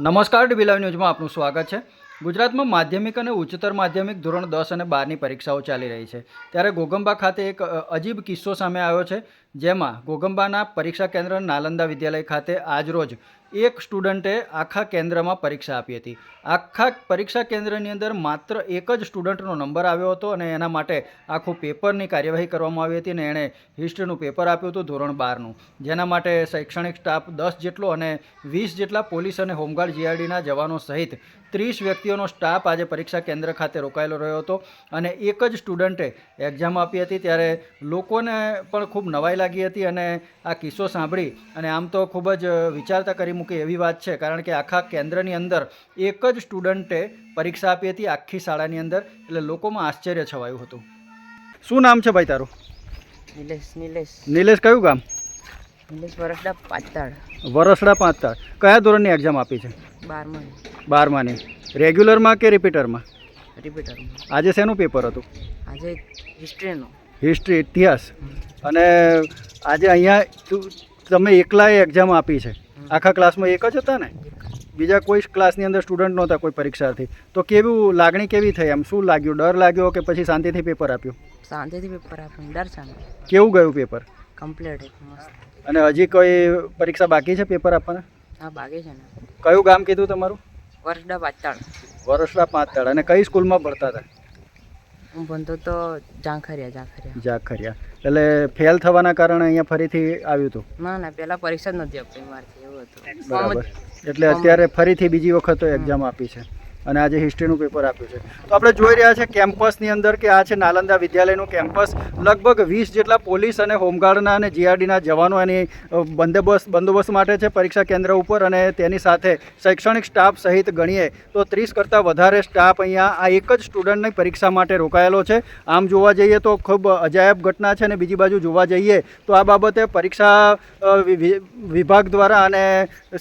નમસ્કાર, dB live ન્યૂઝમાં આપનું સ્વાગત છે. ગુજરાતમાં માધ્યમિક અને ઉચ્ચતર માધ્યમિક ધોરણ દસ અને બારની પરીક્ષાઓ ચાલી રહી છે. ત્યારે ગોગંબા ખાતે એક અજીબ કિસ્સો સામે આવ્યો છે. જેમાં ગોગંબાના પરીક્ષા કેન્દ્ર નાલંદા વિદ્યાલય ખાતે આજરોજ એક સ્ટુડન્ટે આખા કેન્દ્રમાં પરીક્ષા આપી હતી. આખા પરીક્ષા કેન્દ્રની અંદર માત્ર એક જ સ્ટુડન્ટનો નંબર આવ્યો હતો અને એના માટે આખું પેપરની કાર્યવાહી કરવામાં આવી હતી અને એણે હિસ્ટ્રીનું પેપર આપ્યું હતું ધોરણ બારનું. જેના માટે શૈક્ષણિક સ્ટાફ દસ જેટલો અને વીસ જેટલા પોલીસ અને હોમગાર્ડ જીઆરડીના જવાનો સહિત ત્રીસ વ્યક્તિઓનો સ્ટાફ આજે પરીક્ષા કેન્દ્ર ખાતે રોકાયેલો રહ્યો હતો અને એક જ સ્ટુડન્ટે એક્ઝામ આપી હતી. ત્યારે લોકોને પણ ખૂબ નવાઈ લાગી હતી અને આ કિસ્સો સાંભળી અને આમ તો ખૂબ જ વિચારતા કરી મૂકે એવી વાત છે. કારણ કે આખા કેન્દ્રની અંદર એક જ સ્ટુડન્ટે પરીક્ષા આપી હતી આખી શાળાની અંદર એટલે લોકોમાં આશ્ચર્ય છવાયું હતું. શું નામ છે ભાઈ તારું? નિલેશ નિલેશ. નિલેશ કયું ગામ? નિલેશ વરસડા પાંચતાળ વરસડા પાંચતાળ કયા ધોરણની એક્ઝામ આપી છે? બારમાની. બારમાની. રેગ્યુલરમાં કે રિપીટરમાં રિપીટરમાં આજે શેનું પેપર હતું? આજે હિસ્ટ્રીનો હિસ્ટ્રી ઇતિહાસ. અને આજે અહીંયા તમે એકલાએ એક્ઝામ આપી છે. આખા ક્લાસમાં એક જ હતા ને? બીજા કોઈ ક્લાસની અંદર સ્ટુડન્ટ નહોતા કોઈ પરીક્ષાર્થી. તો કેવું લાગણી કેવી થઈ એમ શું લાગ્યું? ડર લાગ્યો કે પછી શાંતિથી પેપર આપ્યું? શાંતિથી પેપર આપ્યું. દર્શન કેવું ગયું પેપર કમ્પ્લીટ અને હજી કોઈ પરીક્ષા બાકી છે પેપર આપવાના? હા બાકી છે ને. કયું ગામ કીધું તમારું? વર્ષડા પાતાળ વર્ષડા પાંચતાળ અને કઈ સ્કૂલમાં ભણતા હતા? હું ભણતો તો ઝાંખરિયા ઝાંખરિયા. જાખરિયા એટલે ફેલ થવાના કારણે અહીંયા ફરીથી આવ્યું હતું ના ના પહેલાં પરીક્ષા જ નથી આપી મારથી એવું હતું. બરાબર. એટલે અત્યારે ફરીથી બીજી વખત એક્ઝામ આપી છે. અને આજે હિસ્ટ્રીનું પેપર આપ્યું છે. તો આપણે જોઈ રહ્યા છે કેમ્પસની અંદર કે આ છે નાલંદા વિદ્યાલયનું કેમ્પસ. લગભગ વીસ જેટલા પોલીસ અને હોમગાર્ડના અને જીઆરડીના જવાનો એની બંદોબસ્ત બંદોબસ્ત માટે છે પરીક્ષા કેન્દ્ર ઉપર અને તેની સાથે શૈક્ષણિક સ્ટાફ સહિત ગણીએ. તો ત્રીસ કરતાં વધારે સ્ટાફ અહીંયા આ એક જ સ્ટુડન્ટની પરીક્ષા માટે રોકાયેલો છે. આમ જોવા જઈએ તો ખૂબ અજાયબ ઘટના છે અને બીજી બાજુ જોવા જઈએ તો આ બાબતે પરીક્ષા વિભાગ દ્વારા અને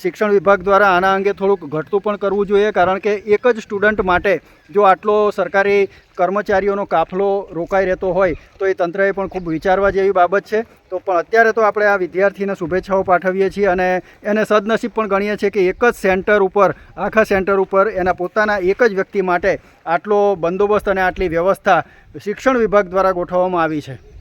શિક્ષણ વિભાગ દ્વારા આના અંગે થોડુંક ઘટતું પણ કરવું જોઈએ કારણ કે જ સ્ટુડન્ટ માટે જો આટલો સરકારી કર્મચારીઓનો કાફલો રોકાઈ રહેતો હોય, તો એ તંત્રએ પણ ખૂબ વિચારવા જેવી બાબત છે. તો પણ અત્યારે તો આપણે આ વિદ્યાર્થીને શુભેચ્છાઓ પાઠવીએ છીએ અને એને સદનસીબ પણ ગણીએ છીએ કે એક જ સેન્ટર ઉપર, આખા સેન્ટર ઉપર એના પોતાના એક જ વ્યક્તિ માટે આટલો બંદોબસ્ત અને આટલી વ્યવસ્થા શિક્ષણ વિભાગ દ્વારા ગોઠવવામાં આવી છે.